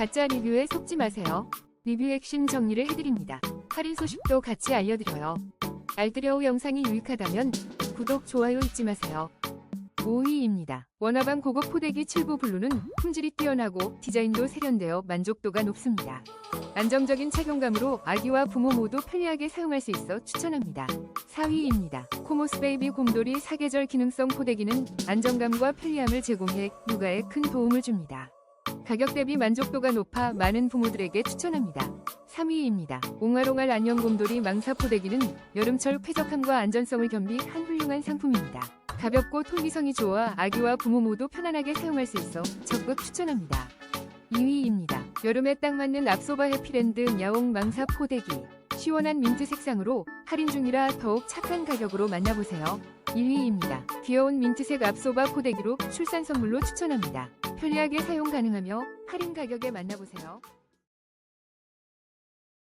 가짜 리뷰에 속지 마세요. 리뷰 핵심 정리를 해드립니다. 할인 소식도 같이 알려드려요. 알뜰여우 영상이 유익하다면 구독, 좋아요 잊지 마세요. 5위입니다. 원화방 고급 포대기 7부 블루는 품질이 뛰어나고 디자인도 세련되어 만족도가 높습니다. 안정적인 착용감으로 아기와 부모 모두 편리하게 사용할 수 있어 추천합니다. 4위입니다. 코모스 베이비 곰돌이 사계절 기능성 포대기는 안정감과 편리함을 제공해 육아에 큰 도움을 줍니다. 가격 대비 만족도가 높아 많은 부모들에게 추천합니다. 3위입니다. 옹알옹알 안녕 곰돌이 망사 포대기는 여름철 쾌적함과 안전성을 겸비한 훌륭한 상품입니다. 가볍고 통기성이 좋아 아기와 부모 모두 편안하게 사용할 수 있어 적극 추천합니다. 2위입니다. 여름에 딱 맞는 앞소바 해피랜드 야옹 망사 포대기. 시원한 민트 색상으로 할인 중이라 더욱 착한 가격으로 만나보세요. 1위입니다. 귀여운 민트색 앞소바 포대기로 출산 선물로 추천합니다. 편리하게 사용 가능하며 할인 가격에 만나보세요.